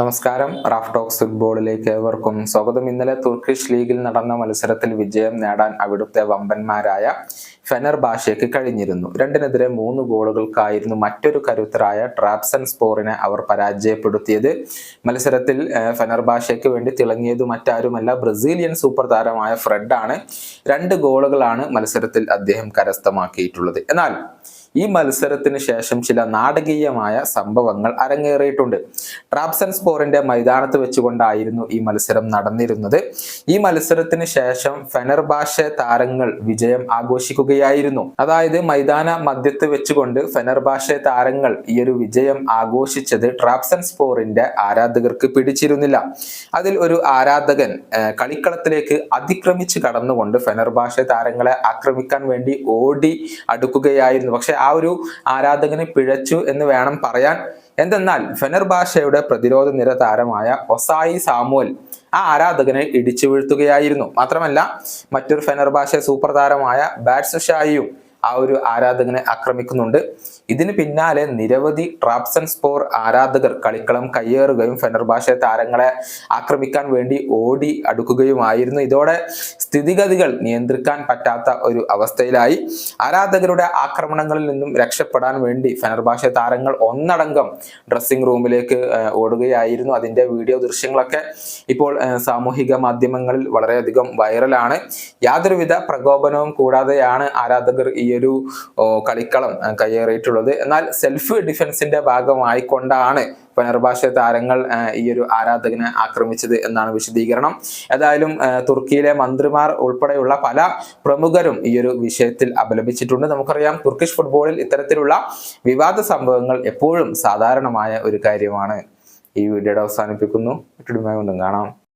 നമസ്കാരം. Raf talks ഫുട്ബോളിലേക്ക് ഏവർക്കും സ്വാഗതം. ഇന്നലെ തുർക്കിഷ് ലീഗിൽ നടന്ന മത്സരത്തിൽ വിജയം നേടാൻ അവിടുത്തെ വമ്പന്മാരായ ഫെനർ ബാഷയ്ക്ക് കഴിഞ്ഞിരുന്നു. രണ്ടിനെതിരെ മൂന്ന് ഗോളുകൾക്കായിരുന്നു മറ്റൊരു കരുത്തരായ ട്രാപ്സൺ സ്പോറിനെ അവർ പരാജയപ്പെടുത്തിയത്. മത്സരത്തിൽ ഫെനർ ബാഷയ്ക്ക് വേണ്ടി തിളങ്ങിയത് മറ്റാരുമല്ല ബ്രസീലിയൻ സൂപ്പർ താരമായ ഫ്രെഡാണ്. രണ്ട് ഗോളുകളാണ് മത്സരത്തിൽ അദ്ദേഹം കരസ്ഥമാക്കിയിട്ടുള്ളത്. എന്നാൽ ഈ മത്സരത്തിന് ശേഷം ചില നാടകീയമായ സംഭവങ്ങൾ അരങ്ങേറിയിട്ടുണ്ട്. ട്രാപ്സൺ സ്പോറിന്റെ മൈതാനത്ത് വെച്ചുകൊണ്ടായിരുന്നു ഈ മത്സരം നടന്നിരുന്നത്. ഈ മത്സരത്തിന് ശേഷം ഫെനർബാഷെ താരങ്ങൾ വിജയം ആഘോഷിക്കുകയായിരുന്നു. അതായത് മൈതാന മധ്യത്ത് വെച്ചുകൊണ്ട് ഫെനർബാഷെ താരങ്ങൾ ഈ ഒരു വിജയം ആഘോഷിച്ചത് ട്രാപ്സൺ സ്പോറിന്റെ ആരാധകർക്ക് പിടിച്ചിരുന്നില്ല. അതിൽ ഒരു ആരാധകൻ കളിക്കളത്തിലേക്ക് അതിക്രമിച്ച് കടന്നുകൊണ്ട് ഫെനർബാഷെ താരങ്ങളെ ആക്രമിക്കാൻ വേണ്ടി ഓടി അടുക്കുകയായിരുന്നു. പക്ഷെ ആ ഒരു ആരാധകനെ പിഴച്ചു എന്ന് വേണം പറയാൻ. എന്തെന്നാൽ ഫെനർ ഫെനർബാഷയുടെ പ്രതിരോധ നിര താരമായ ഒസായി സാമുവൽ ആ ആരാധകനെ ഇടിച്ചു വീഴ്ത്തുകയായിരുന്നു. മാത്രമല്ല മറ്റൊരു ഫെനർ ഭാഷ സൂപ്പർ താരമായ ബാറ്റ്സ് ഷായിയും ആ ഒരു ആരാധകനെ ആക്രമിക്കുന്നുണ്ട്. ഇതിന് പിന്നാലെ നിരവധി ട്രാപ്സൺ സ്പോർ ആരാധകർ കളിക്കളം കയ്യേറുകയും ഫെനർബാഷെ താരങ്ങളെ ആക്രമിക്കാൻ വേണ്ടി ഓടി അടുക്കുകയുമായിരുന്നു. ഇതോടെ സ്ഥിതിഗതികൾ നിയന്ത്രിക്കാൻ പറ്റാത്ത ഒരു അവസ്ഥയിലായി. ആരാധകരുടെ ആക്രമണങ്ങളിൽ നിന്നും രക്ഷപ്പെടാൻ വേണ്ടി ഫെനർബാഷെ താരങ്ങൾ ഒന്നടങ്കം ഡ്രസ്സിംഗ് റൂമിലേക്ക് ഓടുകയായിരുന്നു. അതിന്റെ വീഡിയോ ദൃശ്യങ്ങളൊക്കെ ഇപ്പോൾ സാമൂഹിക മാധ്യമങ്ങളിൽ വളരെയധികം വൈറലാണ് യാതൊരുവിധ പ്രകോപനവും കൂടാതെയാണ് ആരാധകർ ഈ ഓ, കളിക്കളം കയ്യേറിയിട്ടുള്ളത്. എന്നാൽ സെൽഫ് ഡിഫൻസിന്റെ ഭാഗമായിക്കൊണ്ടാണ് ഫെനർബാഷെ താരങ്ങൾ ഈ ഒരു ആരാധകനെ ആക്രമിച്ചത് എന്നാണ് വിശദീകരണം. ഏതായാലും തുർക്കിയിലെ മന്ത്രിമാർ ഉൾപ്പെടെയുള്ള പല പ്രമുഖരും ഈ ഒരു വിഷയത്തിൽ അപലപിച്ചിട്ടുണ്ട്. നമുക്കറിയാം തുർക്കിഷ് ഫുട്ബോളിൽ ഇത്തരത്തിലുള്ള വിവാദ സംഭവങ്ങൾ എപ്പോഴും സാധാരണമായ ഒരു കാര്യമാണ്. ഈ വീഡിയോയുടെ അവസാനിപ്പിക്കുന്നു. മറ്റൊരു കാണാം.